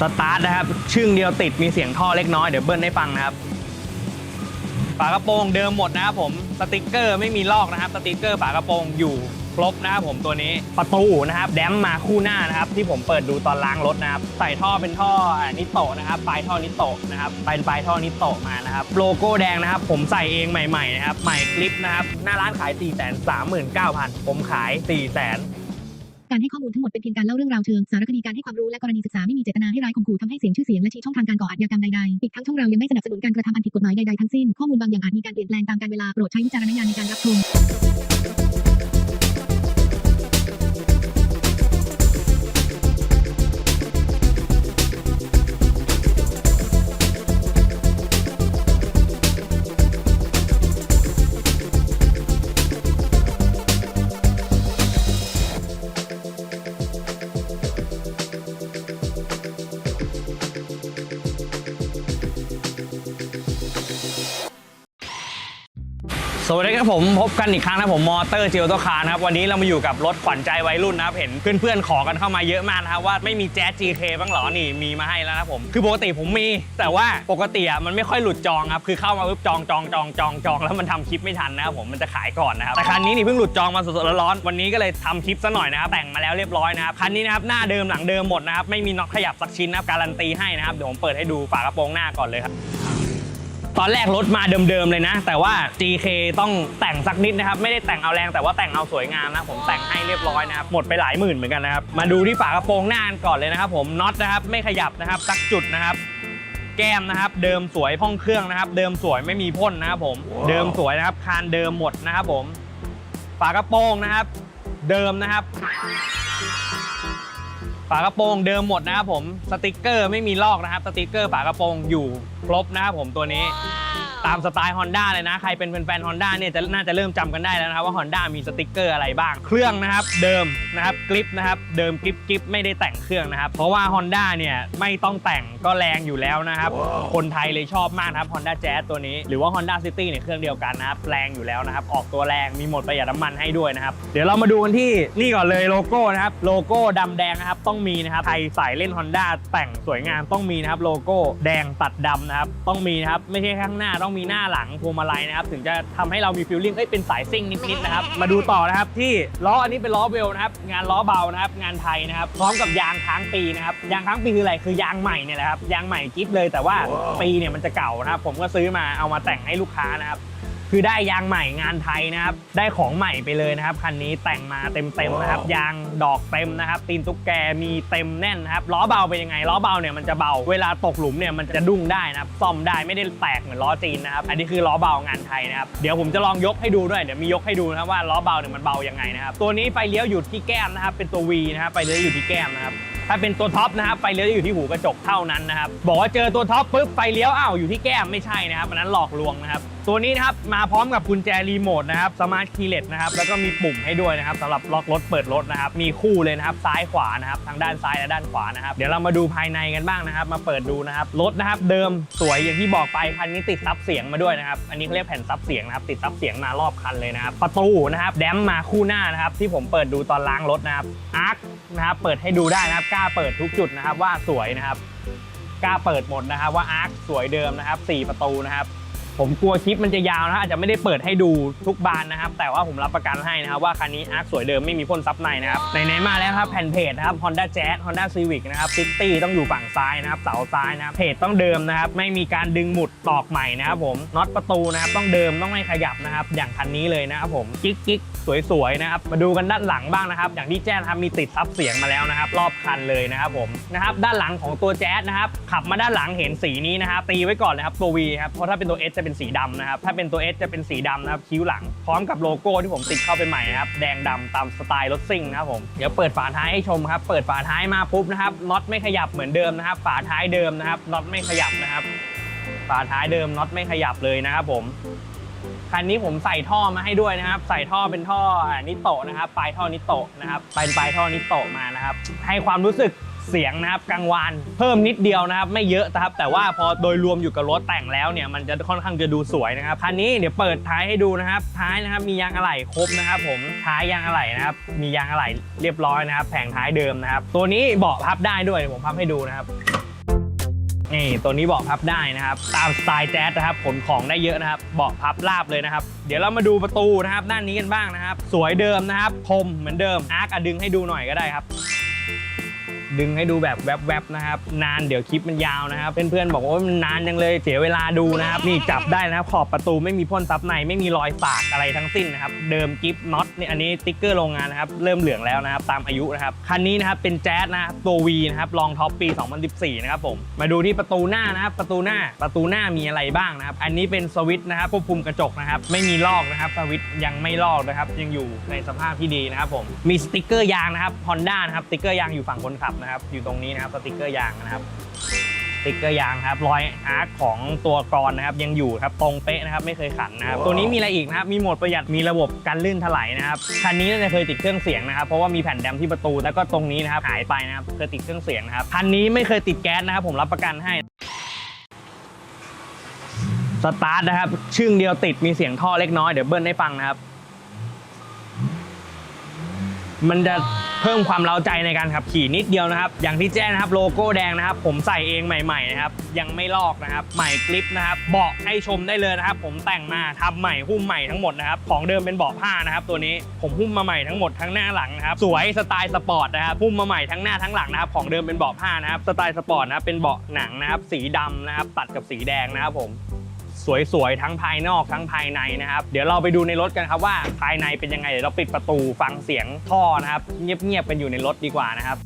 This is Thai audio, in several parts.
สตาร์ทนะครับชึ่งเดียวติดมีเสียงท่อเล็กน้อยเดี๋ยวเบิ้ลให้ฟังนะครับ ฝากระโปรงเดิมหมดนะครับผมสติกเกอร์ไม่มีลอกนะครับ สติกเกอร์ฝากระโปรงอยู่ครบนะครับผมตัวนี้ประตูนะครับ แดมมาคู่หน้านะครับ ที่ผมเปิดดูตอนล้างรถนะครับ ใส่ท่อเป็นท่อนิโตะนะครับปลายท่อนิโตะนะครับปลายปลายท่อนิโตะมานะครับ โลโก้แดงนะครับ ผมใส่เองใหม่ๆนะครับใหม่คลิปนะครับหน้าร้านขาย 4 3 9 0 0 0 ผมขาย 4 0 0 0 0 การให้ข้อมูลทั้งหมดเป็นเพียงการเล่าเรื่องราวเชิงสารคดีการให้ความรู้และกรณีศึกษาไม่มีเจตนาให้ร้ายข่มขู่ทำให้เสียงชื่อเสียงและชี้ช่องทางการก่ออาชญากรรมใดๆอีกทั้งช่องเรายังไม่สนับสนุนการกระทำอันผิดกฎหมายใดๆทั้งสิ้นข้อมูลบางอย่างอาจมีการเปลี่ยนแปลงตามกาลเวลาโปรดใช้วิจารณญาณในการรับชม สวัสดีครับผมพบกันอีกครั้งนะผมมอเตอร์เจลตัวคาร์นะครับวันนี้เรามาอยู่กับรถขวัญใจวัยรุ่นนะครับเห็นเพื่อนๆขอกันเข้ามาเยอะมากนะครับว่าไม่มีแจ๊ส GK บ้างเหรอนี่มีมาให้แล้วนะผมคือปกติผมมี แต่ว่าปกติอะมันไม่ค่อยหลุดจองครับคือเข้ามาปุ๊บจองจองจองจองจองแล้วมันทำคลิปไม่ทันนะครับผมมันจะขายก่อนนะครับแต่คันนี้นี่เพิ่งหลุดจองมาสดๆร้อนๆวันนี้ก็เลยทำคลิปซะหน่อยนะครับแต่งมาแล้วเรียบร้อยนะครับคันนี้นะครับหน้าเดิมหลังเดิมหมดนะครับไม่มีน็อตขยับสักชิ้นนะครับการันตีให้นะครับเดี๋ยวผมเปิดให้ดูฝากระโปรงหน้าก่อนเลยครับ ตอนแรกรถมาเดิมๆเลยนะ แต่ว่า GK ต้องแต่งสักนิดนะครับ ไม่ได้แต่งเอาแรงแต่ว่าแต่งเอาสวยงามนะ ผมแต่งให้เรียบร้อยนะครับ หมดไปหลายหมื่นเหมือนกันนะครับ มาดูที่ฝากระโปรงหน้ากันก่อนเลยนะครับ ผมน็อตนะครับไม่ขยับนะครับสักจุดนะครับแก้มนะครับเดิมสวยห้องเครื่องนะครับ เดิมสวยไม่มีพ่นนะครับผม เดิมสวยนะครับคานเดิมหมดนะครับผม ฝากระโปรงนะครับ เดิมนะครับ ฝากระโปรงเดิมหมดนะครับผมสติกเกอร์ไม่มีลอกนะครับสติกเกอร์ฝากระโปรงอยู่ครบนะครับผมตัวนี้ ตามสไตล์ Honda เลยนะ ใครเป็นแฟนๆ Honda เนี่ยจะน่าจะเริ่มจำกันได้แล้วนะครับว่า Honda มีสติกเกอร์อะไรบ้าง เครื่องนะครับเดิมนะครับกริปนะครับเดิมกริปกริปไม่ได้แต่งเครื่องนะครับ เพราะว่า Honda เนี่ยไม่ต้องแต่งก็แรงอยู่แล้วนะครับ คนไทยเลยชอบมากนะครับ Honda Jazz ตัวนี้หรือว่า Honda City เนี่ยเครื่องเดียวกันนะครับแรงอยู่แล้วนะครับออกตัวแรงมีโหมดประหยัดน้ำมันให้ด้วยนะครับเดี๋ยวเรามาดูกันที่นี่ก่อนเลยโลโก้นะครับโลโก้ดำแดงนะครับต้องมีนะครับใครสายเล่น Honda แต่งสวยงามต้องมีนะครับโลโก้แดงตัดดำนะครับต้องมีนะครับไม่ใช่ข้างหน้าตองมีหน้าหลังพวงมาลัยนะครับ ถึงจะทำให้เรามีฟีลลิ่งเอ้ยเป็นสายซิ่งนิดๆนะครับ มาดูต่อนะครับที่ล้ออันนี้เป็นล้อเวลนะครับ งานล้อเบานะครับ งานไทยนะครับ พร้อมกับยางค้างปีนะครับ ยางค้างปีคืออะไร คือยางใหม่เนี่ยแหละครับ ยางใหม่กิ๊บเลย แต่ว่าปีเนี่ยมันจะเก่านะครับ ผมก็ซื้อมาเอามาแต่งให้ลูกค้านะครับ คือได้ยางใหม่งานไทยนะครับ ได้ของใหม่ไปเลยนะครับ คันนี้แต่งมาเต็มๆนะครับ ยางดอกเต็มนะครับ ตีนตุ๊กแกมีเต็มแน่นนะครับ ล้อเบาเป็นยังไง ล้อเบาเนี่ยมันจะเบา เวลาตกหลุมเนี่ยมันจะดุ้งได้นะครับ ซ่อมได้ไม่ได้แตกเหมือนล้อจีนนะครับ อันนี้คือล้อเบางานไทยนะครับ เดี๋ยวผมจะลองยกให้ดูด้วย เดี๋ยวมียกให้ดูนะครับว่าล้อเบาเนี่ยมันเบายังไงนะครับ ตัวนี้ไฟเลี้ยวอยู่ที่แก้มนะครับ เป็นตัว V นะครับ ไฟเลี้ยวอยู่ที่แก้มนะครับถ้าเป็นตัวท็อปนะครับไฟเลี้ยวจะอยู่ที่หูกระจกเท่านั้นนะครับบอกว่าเจอตัวท็อปปุ๊บไฟเลี้ยวอ้าวอยู่ที่แก้มไม่ใช่นะครับอันนั้นหลอกลวงนะครับ ตัวนี้นะครับมาพร้อมกับกุญแจรีโมทนะครับสมาร์ทคีย์เลสนะครับแล้วก็มีปุ่มให้ด้วยนะครับสำหรับล็อกรถเปิดรถนะครับมีคู่เลยนะครับซ้ายขวานะครับทางด้านซ้ายและด้านขวานะครับเดี๋ยวเรามาดูภายในกันบ้างนะครับ มาเปิดดูนะครับรถนะครับเดิมสวยอย่างที่บอกไปคันนี้ติดซับเสียงมาด้วยนะครับอันนี้เขาเรียกแผ่นซับเสียงนะครับติดซับเสียงมารอบคันเลยนะครับประตูนะครับแดมมาคู่หน้านะครับที่ผมเปิดดูตอนล้างรถนะครับอาร์คนะครับเปิดให้ดูได้นะครับกล้าเปิดทุกจุดนะครับว่าสวยนะครับกล้าเปิดหมดนะครับว่าอาร์คสวยเดิมนะครับ4ประตูนะครับ ผมกลัวคลิปมันจะยาวนะอาจจะไม่ได้เปิดให้ดูทุกบานนะครับ แต่ว่าผมรับประกันให้นะครับว่าคันนี้อาร์คสวยเดิมไม่มีพ่นซับในนะครับไหนๆมาแล้วครับแผ่นเพจนะครับ Honda Jazz Honda Civic นะครับ City ต้องอยู่ฝั่งซ้ายนะครับเสาซ้ายนะครับเพจต้องเดิมนะครับ ไม่มีการดึงหมุดตอกใหม่นะครับผมน็อตประตูนะครับต้องเดิมต้องไม่ขยับนะครับ อย่างคันนี้เลยนะครับผมกิ๊กกิ๊กสวยๆนะครับมาดูกันด้านหลังบ้างนะครับ อย่างที่แจ้งครับมีติดซับเสียงมาแล้วนะครับ รอบคันเลยนะครับผมนะครับด้านหลังของตัวแจ๊สนะครับขับมาด้านหลังเห็นสีนี้นะครับตีไว้ก่อนเลยครับตัว V ครับเพราะถ้าเป็นตัว S จะเป็นสีดำนะครับ ถ้าเป็นตัว S จะเป็นสีดำนะครับ คิ้วหลัง พร้อมกับโลโก้ที่ผมติดเข้าไปใหม่นะครับ แดงดำตามสไตล์รถซิ่งนะครับผม เดี๋ยวเปิดฝาท้ายให้ชมครับ เปิดฝาท้ายมาปุ๊บนะครับ น็อตไม่ขยับเหมือนเดิมนะครับ ฝาท้ายเดิมนะครับ น็อตไม่ขยับนะครับ ฝาท้ายเดิม น็อตไม่ขยับเลยนะครับผมคันนี้ผมใส่ท่อมาให้ด้วยนะครับ ใส่ท่อเป็นท่อนิโตะนะครับ ปลายท่อนิโตะนะครับปลายปลายท่อนิโตะมานะครับ ให้ความรู้สึก เสียงนะครับกลางวานเพิ่มนิดเดียวนะครับไม่เยอะนะครับแต่ว่าพอโดยรวมอยู่กับรถแต่งแล้วเนี่ยมันจะค่อนข้างจะดูสวยนะครับคันนี้เดี๋ยวเปิดท้ายให้ดูนะครับท้ายนะครับมียางอะไหล่ครบนะครับผมท้ายยางอะไหล่นะครับมียางอะไหล่เรียบร้อยนะครับแผงท้ายเดิมนะครับตัวนี้เบาะพับได้ด้วยผมพับให้ดูนะครับนี่ตัวนี้เบาะพับได้นะครับ ตามสไตล์แจ๊สนะครับขนของได้เยอะนะครับเบาะพับราบเลยนะครับ เดี๋ยวเรามาดูประตูนะครับ ด้านนี้กันบ้างนะครับ สวยเดิมนะครับคมเหมือนเดิมอาร์คดึงให้ดูหน่อยก็ได้ครับ ดึงให้ดูแบบแวบๆนะครับ นานเดี๋ยวคลิปมันยาวนะครับ เพื่อนๆบอกว่ามันนานจังเลยเสียเวลาดูนะครับ นี่จับได้นะครับขอบประตูไม่มีพ่นซับในไม่มีรอยฝากอะไรทั้งสิ้นนะครับ เดิมกิฟน็อตนี่อันนี้ติ๊กเกอร์โรงงานนะครับ เริ่มเหลืองแล้วนะครับ ตามอายุนะครับ คันนี้นะครับเป็นแจ๊สนะครับตัว V นะครับลองท็อปปี 2014 นะครับผม มาดูที่ประตูหน้านะครับ ประตูหน้า ประตูหน้ามีอะไรบ้างนะครับ อันนี้เป็นสวิตช์นะครับควบคุมกระจกนะครับ ไม่มีลอกนะครับ สวิตช์ยังไม่ลอกนะครับ ยังอยู่ในสภาพที่ดีนะครับผม มีสติกเกอร์ยางนะครับ Honda นะครับ สติกเกอร์ยางอยู่ฝั่งคนขับนะครับอยู่ตรงนี้นะครับสติกเกอร์ยางนะครับสติกเกอร์ยางครับรอยอาร์คของตัวกรอนนะครับยังอยู่ครับตรงเป๊ะนะครับไม่เคยขันนะครับตัวนี้มีอะไรอีกนะครับมีโหมดประหยัดมีระบบการลื่นถลายนะครับคันนี้น่าจะเคยติดเครื่องเสียงนะครับเพราะว่ามีแผ่นแดมที่ประตูแล้วก็ตรงนี้นะครับหายไปนะครับเคยติดเครื่องเสียงนะครับคันนี้ไม่เคยติดแก๊สนะครับผมรับประกันให้สตาร์ทนะครับชึ่งเดียวติดมีเสียงท่อเล็กน้อยเดี๋ยวเบิ้ลให้ฟังนะครับ มันจะ เพิ่มความเร้าใจในการขับขี่นิดเดียวนะครับ อย่างที่แจ้งนะครับโลโก้แดงนะครับ ผมใส่เองใหม่ๆนะครับยังไม่ลอกนะครับ ใหม่กริปนะครับเบาะให้ชมได้เลยนะครับ ผมแต่งมาทำใหม่หุ้มใหม่ทั้งหมดนะครับของเดิมเป็นเบาะผ้านะครับ ตัวนี้ผมหุ้มมาใหม่ทั้งหมดทั้งหน้าหลังนะครับสวยสไตล์สปอร์ตนะครับหุ้มมาใหม่ทั้งหน้าทั้งหลังนะครับของเดิมเป็นเบาะผ้านะครับสไตล์สปอร์ตนะครับเป็นเบาะหนังนะครับสีดำนะครับตัดกับสีแดงนะครับผม สวยๆ ทั้งภายนอกทั้งภายในนะครับ เดี๋ยวเราไปดูในรถกันครับว่าภายในเป็นยังไงเดี๋ยวเราปิดประตูฟังเสียงท่อนะครับ เงียบๆกันอยู่ในรถดีกว่านะครับ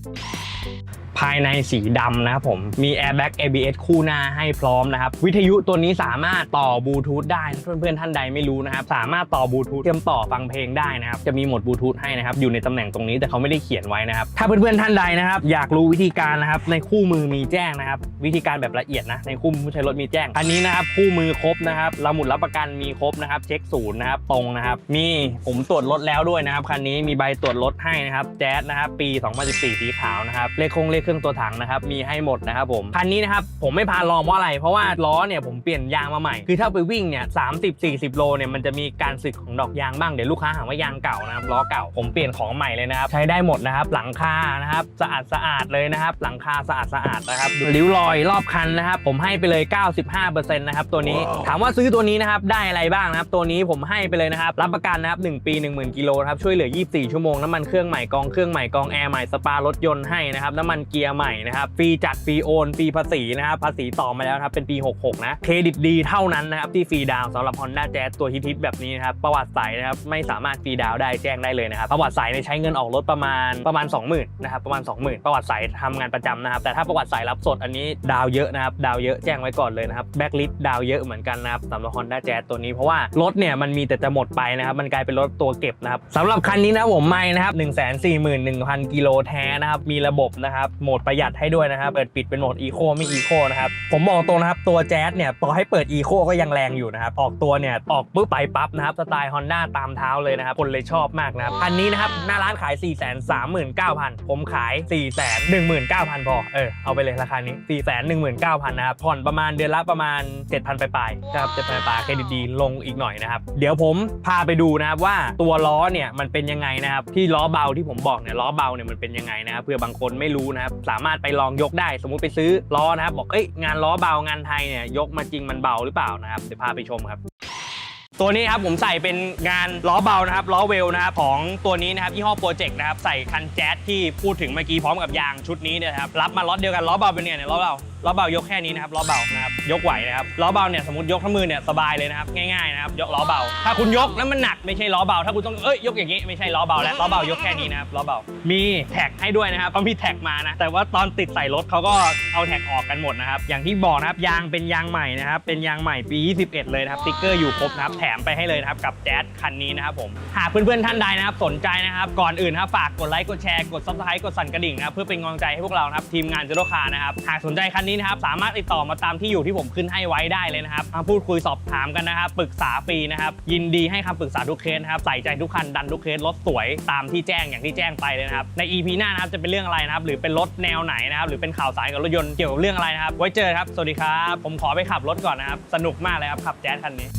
ภายในสีดำนะครับผม มี airbag ABS คู่หน้าให้พร้อมนะครับ วิทยุตัวนี้สามารถต่อบลูทูธได้เพื่อนๆท่านใดไม่รู้นะครับ สามารถต่อบลูทูธเชื่อมต่อฟังเพลงได้นะครับ จะมีโหมดบลูทูธให้นะครับ อยู่ในตำแหน่งตรงนี้แต่เขาไม่ได้เขียนไว้นะครับ ถ้าเพื่อนๆท่านใดนะครับ อยากรู้วิธีการนะครับ ในคู่มือมีแจ้งนะครับ วิธีการแบบละเอียดนะ ในคู่มือผู้ใช้รถมีแจ้ง อันนี้นะครับ คู่มือครบนะครับระหมุดรับประกันมีครบนะครับ เช็คศูนย์นะครับ ตรงนะครับ มีผมตรวจรถแล้วด้วยนะครับ คันนี้มีใบตรวจรถให้นะครับ แจ๊สนะครับ ปี 2014 สีขาวนะครับ เลขคงเลขรื่องตัวถังนะครับมีให้หมดนะครับผมคันนี้นะครับผมไม่พาลองเพราะอะไร เพราะว่าล้อเนี่ยผมเปลี่ยนยางมาใหม่ คือถ้าไปวิ่งเนี่ย30 40โลเนี่ยมันจะมีการสึกของดอกยางบ้างเดี๋ยวลูกค้าหาว่ายางเก่านะครับล้อเก่าผมเปลี่ยนของใหม่เลยนะครับใช้ได้หมดนะครับหลังคานะครับสะอาดสะอาดเลยนะครับหลังคาสะอาดสะอาดนะครับดูริ้วรอยรอบคันนะครับผมให้ไปเลย 95%นะครับตัวนี้ถามว่าซื้อตัวนี้นะครับได้อะไรบ้างนะครับตัวนี้ผมให้ไปเลยนะครับรับประกันนะครับ1ปี 10,000กิโลนะครับช่วยเหลือ 24 ชั่วโมงน้ำมันเครื่องใหม่กองเครื่องใหม่กองแอร์ใหม่สปารถยนต์ให้นะครับน้ำมันเกียร์ใหม่นะครับ ฟรีจัดฟรีโอนฟรีภาษีนะครับ ภาษีต่อมาแล้วครับ เป็นปี 66 นะ เครดิตดีเท่านั้นนะครับ ที่ฟรีดาวน์สำหรับ Honda Jazz ตัวฮิตๆแบบนี้นะครับ ประวัติใสนะครับ ไม่สามารถฟรีดาวได้แจ้งได้เลยนะครับ ประวัติใสเนี่ยใช้เงินออกรถประมาณประมาณ 20,000นะครับ ประมาณ 20,000 ประวัติใสทำงานประจำนะครับ แต่ถ้าประวัติใสรับสดอันนี้ดาวเยอะนะครับ ดาวเยอะแจ้งไว้ก่อนเลยนะครับ แบ็กลิสดาวเยอะเหมือนกันนะครับสำหรับ Honda Jazz ตัวนี้เพราะว่ารถเนี่ยมันมีแต่จะหมดไปนะครับ มันกลายเป็นรถตัวเก็บนะครับสำหรับคันนี้นะผมไม่นะครับ141,000กิโลแท้นะครับมีระบบนะครับโหมดประหยัดให้ด้วยนะครับเปิดปิดเป็นโหมด Eco ไม่ Eco นะครับผมบอกตรงนะครับตัวแจ๊สเนี่ยต่อให้เปิด Eco ก็ยังแรงอยู่นะครับออกตัวเนี่ยออกปุ๊บไปปั๊บนะครับสไตล์ Honda ตามเท้าเลยนะครับคนเลยชอบมากนะครับคันนี้นะครับหน้าร้านขาย 439,000 ผมขาย 419,000 พอเออเอาไปเลยราคานี้ 419,000 นะครับผ่อนประมาณเดือนละประมาณ 7,000 ไปลายๆนะครับ7,000ปลายๆเครดิตดีลงอีกหน่อยนะครับเดี๋ยวผมพาไปดูนะครับว่าตัวล้อเนี่ยมันเป็นยังไงนะครับที่ล้อเบาที่ผมบอกเนี่ยล้อเบาเนี่ยมันเป็นยังไงนะครับเพื่อบางคนไม่รู้นะครับสามารถไปลองยกได้ สมมุติไปซื้อล้อนะครับ บอกเอ้ยงานล้อเบางานไทยเนี่ยยกมาจริงมันเบาหรือเปล่านะครับเดี๋ยวพาไปชมครับตัวนี้ครับผมใส่เป็นงานล้อเบานะครับล้อเวลนะครับของตัวนี้นะครับยี่ห้อโปรเจกต์นะครับใส่คันแจ๊สที่พูดถึงเมื่อกี้พร้อมกับยางชุดนี้เนี่ยนะครับรับมาล็อตเดียวกันล้อเบาเป็นเนี่ยเนี่ยล้อเบาล้อเบายกแค่นี้นะครับล้อเบานะครับยกไหวนะครับล้อเบาเนี่ยสมมติยกทั้งมือเนี่ยสบายเลยนะครับง่ายๆนะครับยกล้อเบา ถ้าคุณยกแล้วมันหนักไม่ใช่ล้อเบา ถ้าคุณต้องเอ้ยยกอย่างนี้ไม่ใช่ล้อเบาแล้วล้อเบายกแค่นี้นะครับล้อเบา มีแท็กให้ด้วยนะครับเขามีแท็กมานะแต่ว่าตอนติดใส่รถเขาก็เอาแท็กออกกันหมดนะครับอย่างที่บอกนะครับยางเป็นยางใหม่นะครับเป็นยางใหม่ปี 21 เลยนะครับสติ๊กเกอร์อยู่ครบนะครับแถมไปให้เลยนะครับกับแจ๊สคันนี้นะครับผมหากเพื่อนๆท่านใดนะครับสนใจนะครับก่อนอื่นนะครับฝากกดไลค์กดแชร์กดซับสไครต์กดสั่นกระดิ่งนะครับเพื่อเป็นกำลังใจให้พวกเรานะครับทีมงานเจโรคานะครับหากสนใจคันนี้นะครับสามารถติดต่อมาตามที่อยู่ที่ผมขึ้นให้ไว้ได้เลยนะครับมาพูดคุยสอบถามกันนะครับปรึกษาฟรีนะครับยินดีให้คำปรึกษาทุกเคสนะครับใส่ใจทุกคันดันทุกเคสรถสวยตามที่แจ้งอย่างที่แจ้งไปเลยนะครับใน EP หน้านะครับจะเป็นเรื่องอะไรนะครับหรือเป็นรถแนวไหนนะครับหรือเป็นข่าวสารกับรถยนต์เกี่ยวกับเรื่องอะไรนะครับไว้เจอครับสวัสดีครับผมขอไปขับรถก่อนนะครับสนุกมากเลยครับขับแจ๊สคันนี้